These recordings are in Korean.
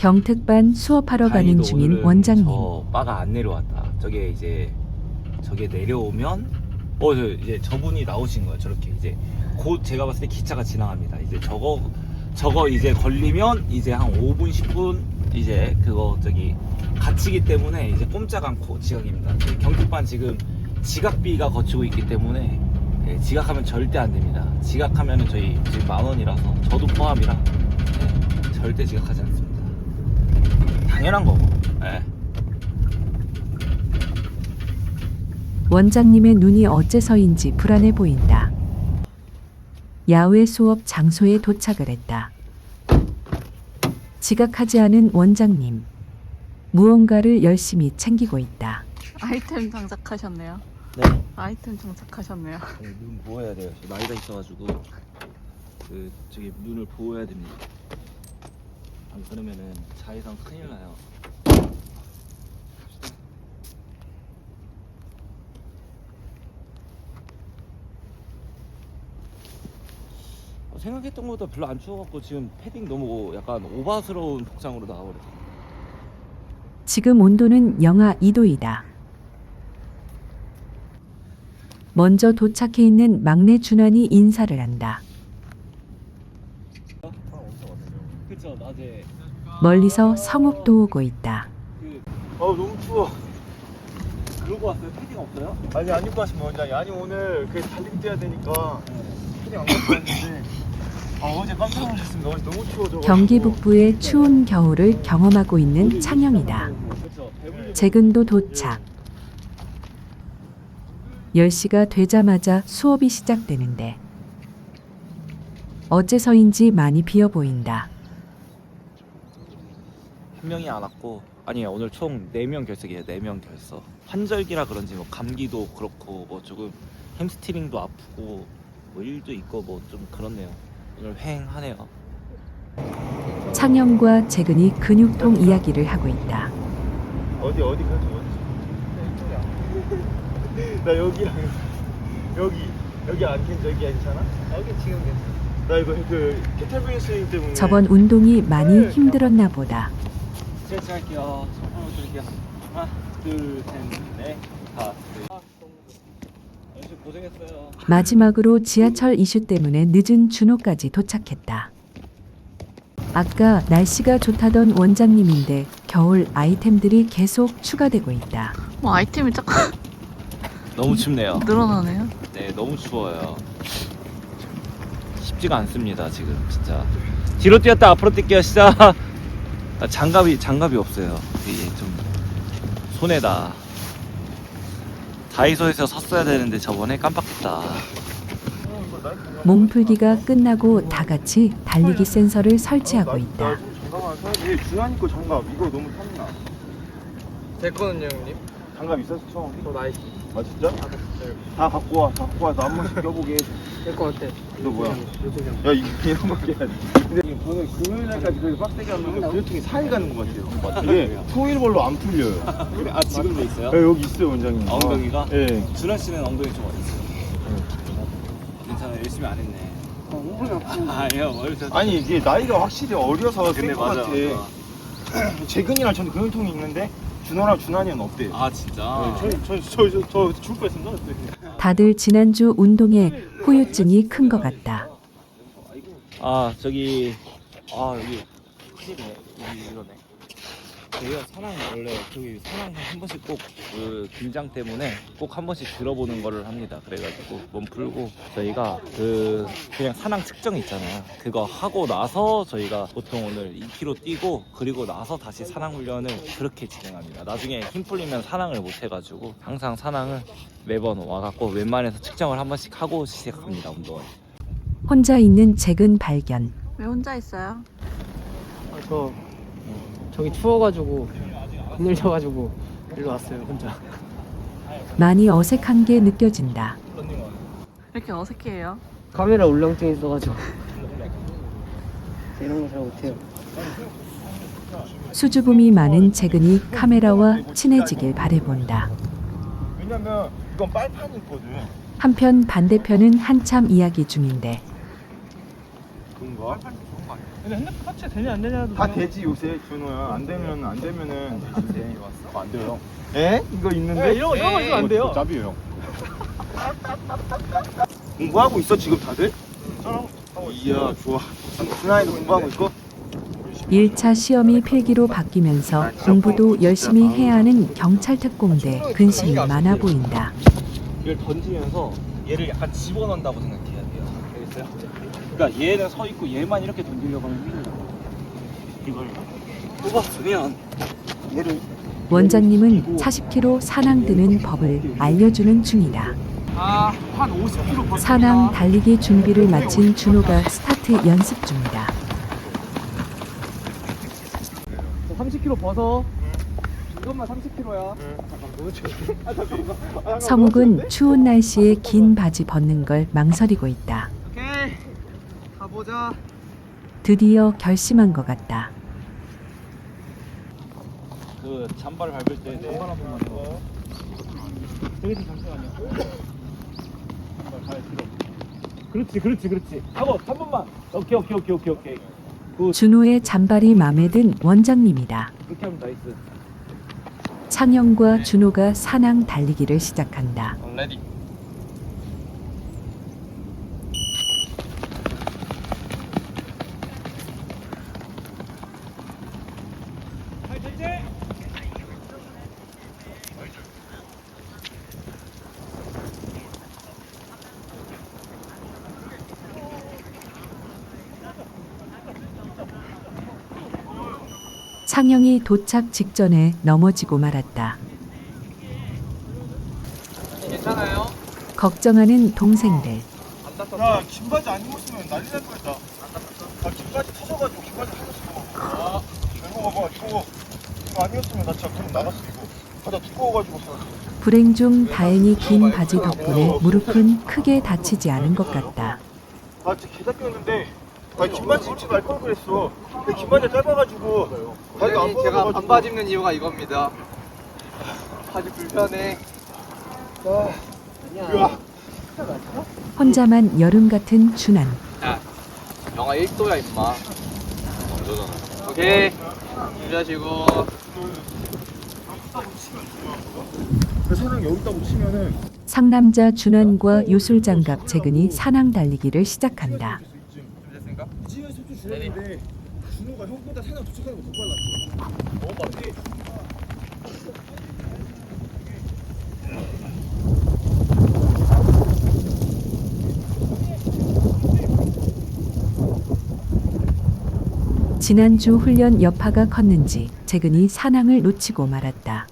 경특반 수업하러 가는 다행히도 중인 오늘은 원장님. 저 바가 안 내려왔다. 저게 이제 저게 내려오면 어 저, 이제 저분이 나오신 거예요. 저렇게 이제 곧 제가 봤을 때 기차가 지나갑니다. 이제 저거 저거 이제 걸리면 이제 한 5분 10분 이제 그거 저기 갇히기 때문에 이제 꼼짝 않고 지각입니다. 저희 경특반 지금 지각비가 거치고 있기 때문에 예, 지각하면 절대 안 됩니다. 지각하면은 저희 지금 만 원이라서 저도 포함이라 예, 절대 지각하지 않습니다. 당연한 거고. 예. 원장님의 눈이 어째서인지 불안해 보인다. 야외 수업 장소에 도착을 했다. 지각하지 않은 원장님. 무언가를 열심히 챙기고 있다. 아이템 장착하셨네요. 네. 아이템 장착하셨네요. 눈 보호해야 돼요. 저 나이가 있어가지고 그 저기 눈을 보호해야 됩니다. 안 그러면은 자외선 큰일 나요. 어, 생각했던 것보다 별로 안 추워갖고 지금 패딩 너무 약간 오바스러운 복장으로 나와버렸어. 지금 온도는 영하 2도이다. 먼저 도착해 있는 막내 준환이 인사를 한다. 그쵸 낮에 멀리서 성욱도 오고 있다. 어 너무 추워. 그러고 왔어요? 패딩 없어요? 아니 안 입고 하시면 원장이 아니 오늘 그 달리기 뛰어야 되니까 패딩 안 갖고 왔는데 아 어제 깜짝 놀랐습니다 어제 너무 추워져 경기 북부의 추운 겨울을 경험하고 있는 창영이다. 재근도 도착. 10시가 되자마자 수업이 시작되는데 어째서인지 많이 비어 보인다. 한 명이 안 왔고 아니 오늘 총 4명 결석이에요 4명 결석 환절기라 그런지 뭐 감기도 그렇고 뭐 조금 햄스트링도 아프고 뭐 일도 있고 뭐 좀 그렇네요 오늘 휑하네요 창영과 재근이 근육통 이야기를 하고 있다. 어디 어디 가죠 어디 나 여기랑 여기 여기 안 괜찮 여기 괜찮아? 여기 지금 괜찮아 나 이거 그 캐탈브리 스윙 때문에 저번 운동이 많이 힘들었나 보다. 스트레칭 할게요 한번 드릴게요 하나 둘 셋 넷 다섯 연습 고생했어요 마지막으로 지하철 이슈 때문에 늦은 준호까지 도착했다. 아까 날씨가 좋다던 원장님인데 겨울 아이템들이 계속 추가되고 있다. 뭐 아이템이 자꾸 너무 춥네요 늘어나네요. 네, 너무 추워요. 쉽지가 않습니다, 지금 진짜. 뒤로 뛰었다 앞으로 뛸게요, 시작. 아, 장갑이 장갑이 없어요. 이게 좀 손해다. 다이소에서 샀어야 되는데 저번에 깜빡했다. 몸풀기가 끝나고 다 같이 달리기 센서를 설치하고 있다. 중환이 거 장갑 이거 너무 탐나 됐거든요 형님 장갑 있었어 처음 저 나이키 아 진짜? 다 갖고 와, 다 갖고 와서 한 번씩 껴보게. 될것 같아 너 뭐야? 야 이거 이런 거 깨야지. 근데 오늘 금요일 날까지 그렇게 빡세게 하면 근육통이 살이 가는 것 같아요. 이게 토일별로 안 풀려요. 그래, 아 지금도 있어요? 야, 여기 있어요 원장님. 아, 엉덩이가? 예. 준하 씨는 엉덩이 좀 어디 있어요? 괜찮아, 열심히 안 했네. 아니요, 머리 저. 아니 이게 나이가 확실히 어려서 근데 맞아, 같아. 맞아. 재근이랑 저는 근육통이 있는데 준호랑 준환이는 없대요. 아 진짜. 저저저저죽 뻔했습니다. 그때. 다들 지난주 운동에 후유증이 큰 것 같다. 아 저기 아 여기 큰일이네 여기 이러네 저희가 사랑 원래 저기 사랑 한 번씩 꼭 그 긴장 때문에 꼭 한 번씩 들어보는 거를 합니다. 그래가지고 몸 풀고 저희가 그 그냥 사랑 측정 있잖아요. 그거 하고 나서 저희가 보통 오늘 2km 뛰고 그리고 나서 다시 사랑 훈련을 그렇게 진행합니다. 나중에 힘 풀리면 사랑을 못 해가지고 항상 사랑을 매번 와갖고 웬만해서 측정을 한 번씩 하고 시작합니다 운동을. 혼자 있는 재근 발견. 왜 혼자 있어요? 아, 저 저기 추워가지고 힘들져가지고 일로 왔어요 혼자 많이 어색한 게 느껴진다. 왜 이렇게 어색해요? 카메라 울렁증 있어가지고 이런 거 잘 못해요 수줍음이 많은 재근이 카메라와 친해지길 바래본다. 왜냐면 이건 빨판이 있거든. 한편 반대편은 한참 이야기 중인데 그런가? 근데 핸드폰 터치 되냐 안 되냐도 다 되지 요새 준호야 안 되면 안 되면은 안돼 안 돼요 에? 이거 있는데? 이런 거 이런 거 있으면 안 돼요 짭이에요 형 공부하고 있어 지금 다들? 이야 좋아 준하이도 공부하고 있고? 1차 시험이 필기로 바뀌면서 공부도 열심히 해야 하는 경찰 특공대 근심이 많아 보인다. 이걸 던지면서 얘를 약간 집어넣는다고. 알겠어요? 그러니까 얘는 서 있고 얘만 이렇게 던지려고 하면 힘들어. 이걸 뽑았으면 얘를 원장님은 40km 산항 드는 법을 알려주는 중이다. 아 한 50km 산항 달리기 준비를 마친 준호가 스타트 연습 중이다. 30km 벗어. 이것만 30km야. 성욱은 추운 날씨에 긴 바지 벗는 걸 망설이고 있다. 가보자. 드디어 결심한 것 같다. 그 잔발을 밟을 때 잔발 한 번만 더. 저기 잠시만요. 잔발 발 들어. 그렇지, 그렇지, 그렇지. 하고 한 번만. 오케이, 오케이, 오케이, 오케이, 오케이. 준호의 잔발이 마음에 든 원장님이다. 그렇게 하면 나이스. 창영과 준호가 산항 달리기를 시작한다. 레디 창영이 도착 직전에 넘어지고 말았다. 괜찮아요? 걱정하는 동생들. 야, 긴 바지 안 입었으면 난리 날 뻔했다. 아, 긴 바지 터져가지고 긴 바지 터졌어. 아, 이거 봐봐, 이거 이거 아니었으면 나 진짜 그럼 나갔어 이거. 바다 두꺼워가지고. 불행 중 다행히 긴 바지 덕분에 무릎은 크게 다치지 않은 것 같다. 아, 진짜 개다 꼈는데. 아, 긴 바지 입지 말걸 그랬어. 근데 긴 바지 짧아가지고. 다리가 안 제가. 반바지 입는 이유가 이겁니다. 바지 불편해. 야, 혼자만 여름 같은 준한. 영하 1도야 임마. 오케이. 준비하시고. 그 사람 여기다 붙이면은. 상남자 준환과 요술장갑 재근이 산항 달리기를 시작한다. 속도 줄였는데 준호가 형보다 사람 도착하는 거더 빨랐어. 너무 빠르지? 지난주 훈련 여파가 컸는지 재근이 산항을 놓치고 말았다.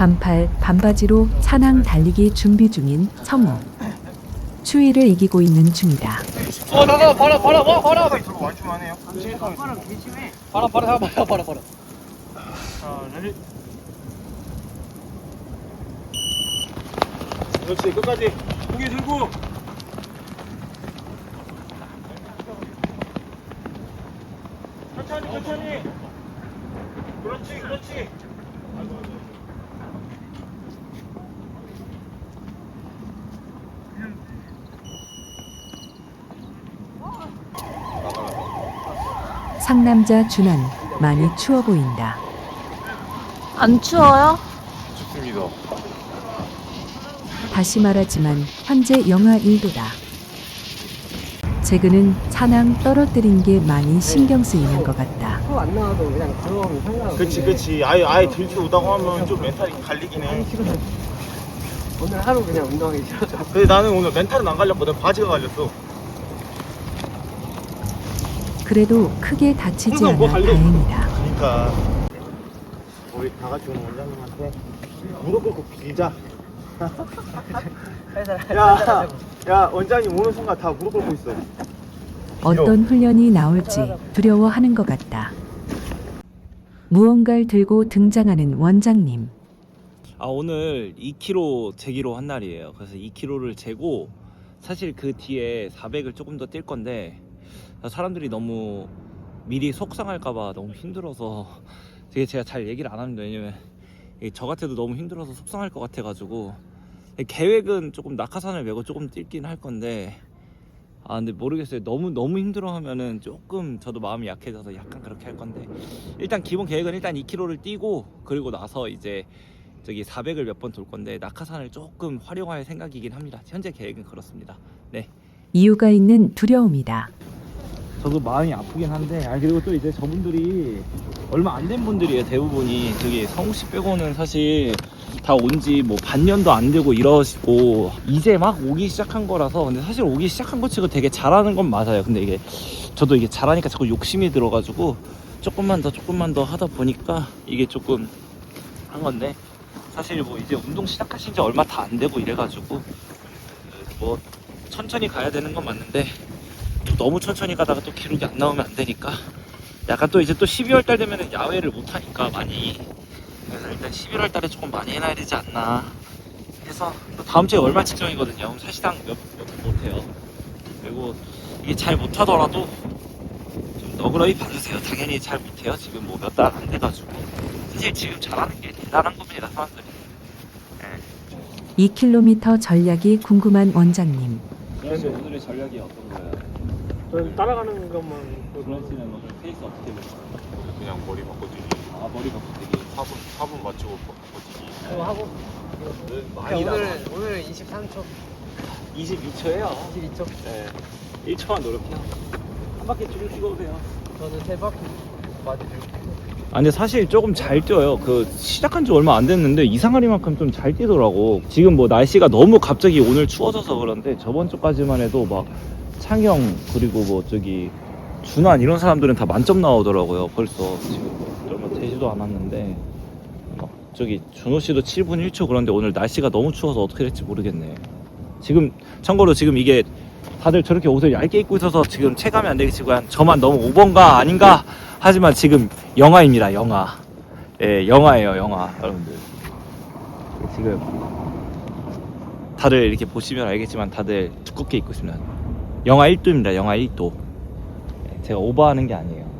반팔, 반바지로 산항 달리기 준비 중인 성우. 추위를 이기고 있는 중이다. 어, 나가, 봐라, 봐라, 봐라, 봐라. 생각이 들고 많이 좀 하네요. 생각이 들고. 봐라, 봐라, 봐라, 봐라, 봐라. 자, 레디. 그렇지, 끝까지. 고개 들고. 천천히, 천천히. 그렇지, 그렇지. 상남자 준환, 많이 추워 보인다. 안 추워요? 좋습니다. 다시 말하지만 현재 영하 1도다. 재근은 산항 떨어뜨린 게 많이 신경 쓰이는 것 같다. 안 나와도 그냥 들어가면 상관 그치, 그치. 아예, 아예 들고 오다고 하면 좀 멘탈이 갈리긴 해. 오늘 하루 그냥 운동하기 싫어서. 근데 나는 오늘 멘탈은 안 갈렸거든. 바지가 갈렸어. 그래도 크게 다치지 않아 뭐 갈려. 다행이다. 그러니까 우리 다 같이 오는 원장님한테 무릎 꿇고 빌자. 야, 야 원장님 오는 순간 다 무릎 꿇고 있어. 어떤 훈련이 나올지 두려워하는 것 같다. 무언가를 들고 등장하는 원장님. 아 오늘 2km 재기로 한 날이에요. 그래서 2km를 재고 사실 그 뒤에 400을 조금 더 뛸 건데 사람들이 너무 미리 속상할까봐 너무 힘들어서 되게 제가 잘 얘기를 안 합니다. 왜냐면 저 같아도 너무 힘들어서 속상할 것 같아가지고 계획은 조금 낙하산을 메고 조금 뛰긴 할 건데 아 근데 모르겠어요. 너무 너무 힘들어하면은 조금 저도 마음이 약해져서 약간 그렇게 할 건데. 일단 기본 계획은 일단 2km를 뛰고 그리고 나서 이제 저기 400을 몇 번 돌 건데 낙하산을 조금 활용할 생각이긴 합니다. 현재 계획은 그렇습니다. 네. 이유가 있는 두려움이다. 저도 마음이 아프긴 한데 아 그리고 또 이제 저분들이 얼마 안 된 분들이에요 대부분이. 저기 성욱 씨 빼고는 사실 다 온 지 뭐 반년도 안 되고 이러시고 이제 막 오기 시작한 거라서 근데 사실 오기 시작한 것 치고 되게 잘하는 건 맞아요. 근데 이게 저도 이게 잘하니까 자꾸 욕심이 들어가지고 조금만 더 조금만 더 하다 보니까 이게 조금 한 건데 사실 뭐 이제 운동 시작하신 지 얼마 다 안 되고 이래가지고 뭐 천천히 가야 되는 건 맞는데 또 너무 천천히 가다가 또 기록이 안 나오면 안 되니까 약간 또 이제 또 12월 달 되면은 야외를 못 하니까 많이 그래서 일단 11월 달에 조금 많이 해놔야 되지 않나 해서 또 다음 주에 월말 측정이거든요. 사실상 몇 몇 못 해요. 그리고 이게 잘 못 하더라도 좀 너그러이 봐주세요. 당연히 잘 못 해요. 지금 뭐 몇 달 안 돼가지고 사실 지금 잘하는 게 대단한 겁니다. 사람들이. 2km 전략이 궁금한 원장님. 그런데 오늘의 전략이 어떤 거예요? 저는 따라가는 것만 그런 씨는 오늘 페이스 어떻게 보세요? 그냥 머리 바꿔주기. 아 머리 바꾸기 4분, 4분 맞추고 바꿔주기. 그거 하고 많이 오늘 오늘 23초 26초예요. 22초 네. 1초만 노력해요. 한 바퀴 쭉 뛰고 오세요. 저는 세 바퀴 맞으죠 아 근데 사실 조금 잘 뛰어요. 그 시작한 지 얼마 안 됐는데 이상하리만큼 좀 잘 뛰더라고. 지금 뭐 날씨가 너무 갑자기 오늘 추워져서 그런데 저번 주까지만 해도 막 창영 그리고 뭐 저기 준환 이런 사람들은 다 만점 나오더라고요. 벌써 지금 얼마 되지도 않았는데 막 저기 준호 씨도 7분 1초 그런데 오늘 날씨가 너무 추워서 어떻게 될지 모르겠네. 지금 참고로 지금 이게 다들 저렇게 옷을 얇게 입고 있어서 지금 체감이 안 되겠지만 저만 너무 오버인가 아닌가 하지만 지금 영화입니다 영화 예 영화예요 영화 여러분들 지금 다들 이렇게 보시면 알겠지만 다들 두껍게 입고 있습니다 영화 1도입니다. 영화 1도. 예, 제가 오버하는 게 아니에요.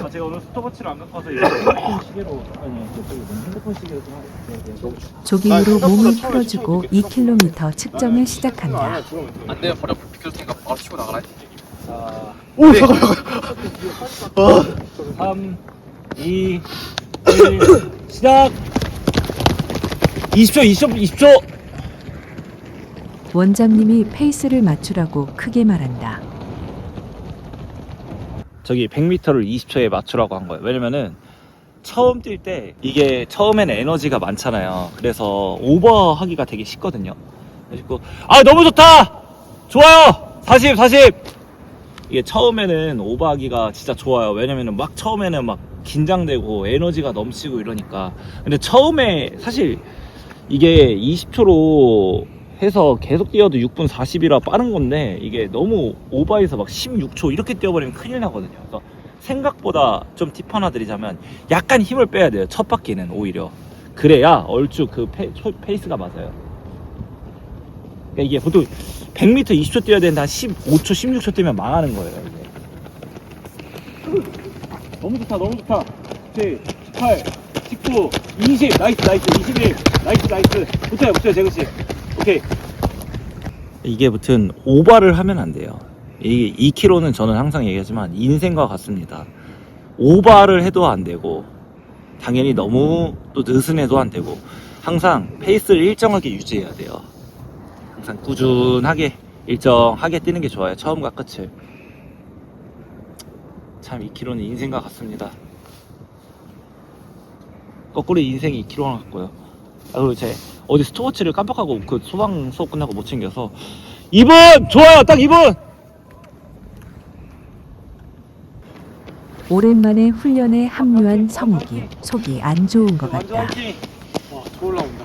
아, 제가 오늘 스톱워치를 안 갖고 와서 이렇게 핸드폰 시계로 아니 저기 핸드폰 시계로 좀 하겠습니다 조깅으로 몸을 풀어주고 2km 측정을 시작한다. 안 돼요. 버려 불 비켜줄 테니까 바로 치고 나가라. 자, 오, 잠깐만. 3, 2, 1, 시작! 20초, 20초, 20초! 원장님이 페이스를 맞추라고 크게 말한다. 저기 100m를 20초에 맞추라고 한 거예요. 왜냐면은 처음 뛸 때 이게 처음에는 에너지가 많잖아요. 그래서 오버하기가 되게 쉽거든요. 그래서 아 너무 좋다! 좋아요! 40, 40! 이게 처음에는 오버하기가 진짜 좋아요. 왜냐면은 막 처음에는 막 긴장되고 에너지가 넘치고 이러니까. 근데 처음에 사실 이게 20초로 해서 계속 뛰어도 6분 40이라 빠른 건데 이게 너무 오버해서 막 16초 이렇게 뛰어버리면 큰일 나거든요. 그래서 생각보다 좀 팁 하나 드리자면 약간 힘을 빼야 돼요. 첫 바퀴는 오히려. 그래야 얼추 그 페, 이스가 맞아요. 그러니까 이게 보통 100m 20초 뛰어야 되는데 한 15초, 16초 뛰면 망하는 거예요. 이게. 너무 좋다, 너무 좋다. 7, 18, 19, 20, 나이스, 나이스, 21, 나이스, 나이스. 붙어요, 붙어요, 재근씨. 오케이. 이게 무튼 오버를 하면 안 돼요. 이게 2km는 저는 항상 얘기하지만 인생과 같습니다. 오버를 해도 안 되고 당연히 너무 또 느슨해도 안 되고 항상 페이스를 일정하게 유지해야 돼요. 항상 꾸준하게 일정하게 뛰는 게 좋아요. 처음과 끝을. 참 2km는 인생과 같습니다. 거꾸로 인생이 2km 같고요. 아, 그리고 제 어디 스톱워치를 깜빡하고 그 소방 수업 끝나고 못 챙겨서 2분! 좋아요! 딱 2분! 오랜만에 훈련에 합류한 성욱이 속이 안 좋은 것 같다. 화이팅! 와더 올라온다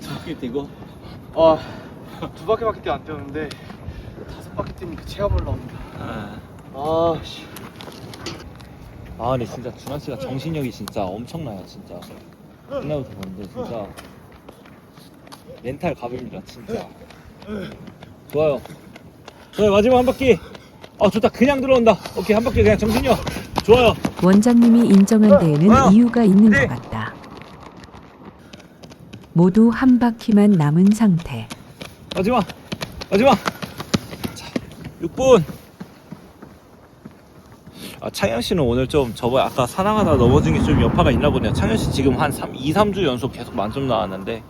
저렇게 되고 아두 바퀴밖에 안 뛰었는데 다섯 바퀴 뛰니까 체감 올라온다 아, 아 씨 아 근데 진짜 준환 씨가 정신력이 진짜 엄청나요 진짜. 옛날부터 보는데 진짜 멘탈 갑입니다 진짜. 좋아요. 좋아요 마지막 한 바퀴. 어 좋다. 그냥 들어온다. 오케이 한 바퀴 그냥 정신력. 좋아요. 원장님이 인정한 데에는 어, 이유가 있는 네. 것 같다. 모두 한 바퀴만 남은 상태. 마지막. 마지막. 자 6분 아 창현 씨는 오늘 좀 저번에 아까 사랑하다 넘어진 게 좀 여파가 있나 보네요. 창현 씨 지금 한 3, 2, 3주 연속 계속 만점 나왔는데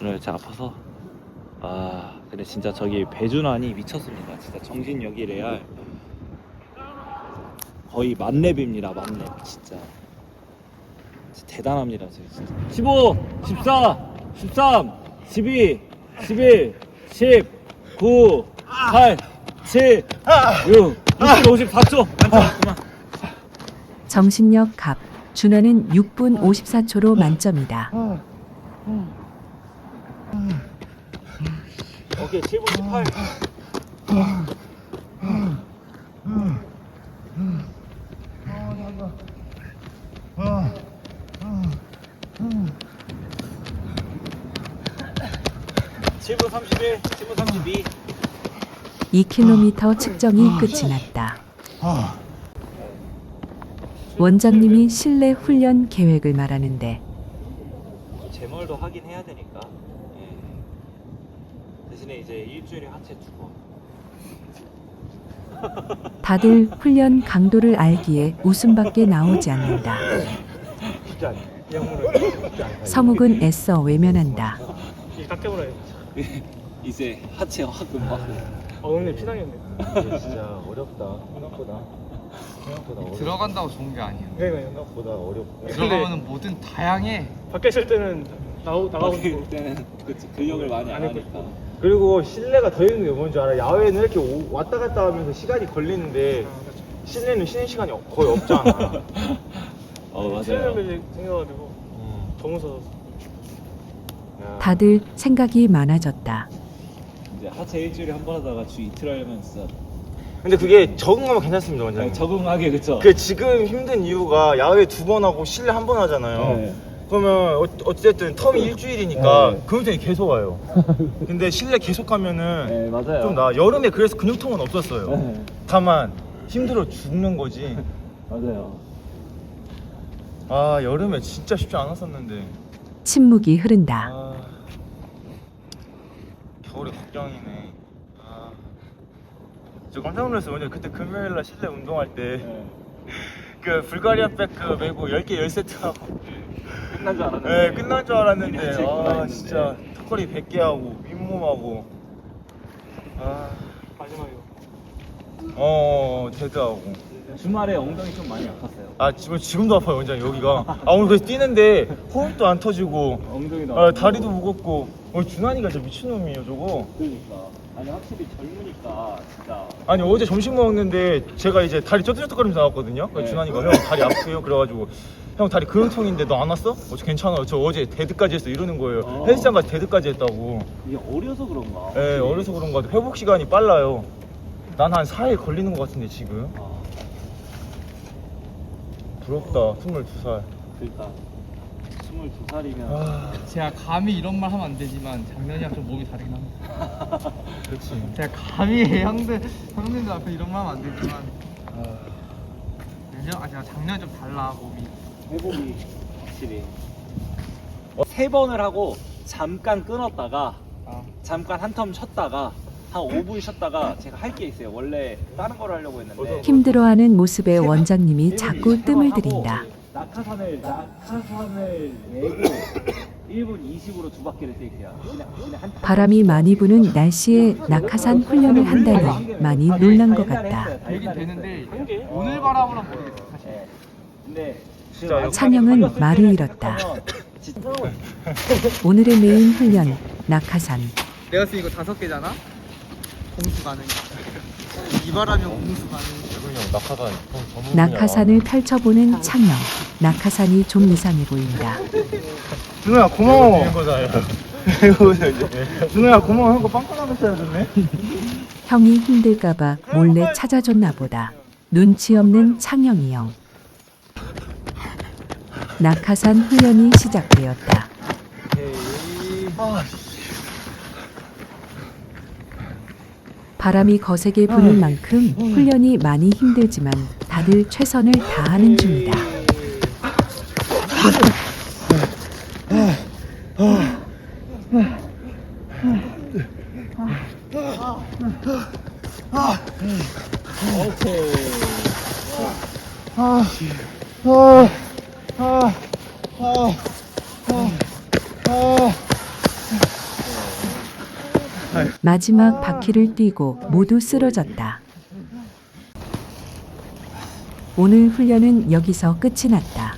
오늘 제가 아파서. 아 근데 진짜 저기 배준환이 미쳤습니다. 진짜 정신력이 레알. 거의 만렙입니다 만렙. 진짜. 진짜 대단합니다 진짜. 15 14 13 12 11 10 9 8 7 6 60 54초 그만 정신력 갑. 준하는 6분 54초로 만점이다. 오케이 7분 18 7분 31 7분 32 2km 측정이 끝이 났다. 원장님이 실내 훈련 계획을 말하는데 제멀도 하긴 해야 되니까 예. 대신에 이제 일주일에 하체 두 번. 다들 훈련 강도를 알기에 웃음밖에 나오지 않는다. 쉽지 않네. 이 약물을 쉽지 않네. 서묵은 애써 외면한다. 이게 딱 깨물어야 돼. 이제 하체 확 금방. 어, 오늘 피나겠네. 진짜 어렵다 생각보다 생각보다 들어간다고 좋은 게 아니야. 그러니까요. 생각보다 어렵고 들어가면 뭐든 다양해. 밖에 있을 때는 나오, 나가고 있고. 때는 그치 근력을 많이 안안 하니까. 그리고 실내가 더 있는 게 뭔지 알아? 야외는 이렇게 오- 왔다 갔다 하면서 시간이 걸리는데 실내는 쉬는 시간이 거의 없잖아 어 맞아요. 트레이너들이 생겨가지고 음. 더 무서워. 야. 다들 생각이 많아졌다. 이제 하체 일주일에 한 번 하다가 주 이틀 하려면 진짜 근데 그게 적응하면 괜찮습니다 원장님 네, 적응하게 그쵸. 그 지금 힘든 이유가 야외 두 번 하고 실내 한 번 하잖아요 네. 그러면 어, 어쨌든 텀이 일주일이니까 네. 근육통이 계속 와요 근데 실내 계속 하면은 네 맞아요. 좀 나 여름에 그래서 근육통은 없었어요 네, 다만 힘들어 죽는 거지 맞아요. 아 여름에 진짜 쉽지 않았었는데 침묵이 흐른다. 아 겨울이 걱정이네 아. 저 깜짝 놀랐어요 오늘 그때 금요일 날 실내 운동할 때 네. 그 불가리아 백그 메고 10개 10세트 하고 끝난 줄 알았는데. 네 끝난 줄 알았는데 아. 진짜 턱걸이 100개 하고 윗몸하고 아 마지막이요. 어 데드하고 주말에 엉덩이 좀 많이 아팠어요. 아 지금 지금도 아파요 원장님 여기가 아 오늘 그래서 뛰는데 호흡도 안 터지고 엉덩이도 아 아프고. 다리도 무겁고 오늘 준환이가 진짜 미친 놈이에요 저거 그러니까. 아니 확실히 젊으니까 진짜. 아니 어제 점심 먹었는데 제가 이제 다리 쩌들쩌들거리면서 나왔거든요 그래서 네. 준환이가 형 다리 아프세요 그래가지고 형 다리 근육통인데 너 안 왔어? 어저 괜찮아요 저 어제 데드까지 했어 이러는 거예요 어. 헬스장 가서 데드까지 했다고 이게 어려서 그런가? 예 어려서 그런 거 같아 회복 시간이 빨라요 난 한 4일 걸리는 것 같은데 지금 아, 부럽다. 22살. 그러니까 22살이면 아. 제가 감히 이런 말 하면 안 되지만 작년이랑 좀 몸이 다르긴 합니다. 그렇지 제가 감히 형들 형님들 앞에 이런 말 하면 안 되지만. 내년 아 제가 작년 좀 달라 몸이. 회복이 확실히. 세 번을 하고 잠깐 끊었다가 아. 잠깐 한텀 쉬었다가 한 5분 쉬었다가 제가 할 게 있어요. 원래 다른 걸 하려고 했는데 힘들어하는 모습에 원장님이 자꾸 뜸을 들인다. 낙하산을 낙하산을 내고 1분 20으로 두 바퀴를 뛸게요. 그냥, 그냥 한 바람이 많이 부는 날씨에 낙하산 훈련을 한다니 많이 놀란 것 같다. 되긴 되는데 오늘 바람으로 모르겠어 사실. 네. 근데 찬영은 말을 잃었다. 진짜 오늘의 메인 훈련 낙하산. 내가 쓰는 이거 다섯 개잖아. 공수 가능. 이 바람이 공수 가능. 낙하산 낙하산을 펼쳐보는 창영. 낙하산이 좀 이상해 보인다. 준호야 고마워 준호야 고마워 형거 빵빵하게 써야겠네 형이 힘들까봐 몰래 찾아줬나 보다. 눈치 없는 창영이 형. 낙하산 훈련이 시작되었다. 바람이 거세게 부는 만큼 훈련이 많이 힘들지만 다들 최선을 다하는 중이다. 마지막 바퀴를 뛰고 모두 쓰러졌다. 오늘 훈련은 여기서 끝이 났다.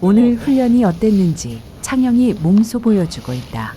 오늘 훈련이 어땠는지 창영이 몸소 보여주고 있다.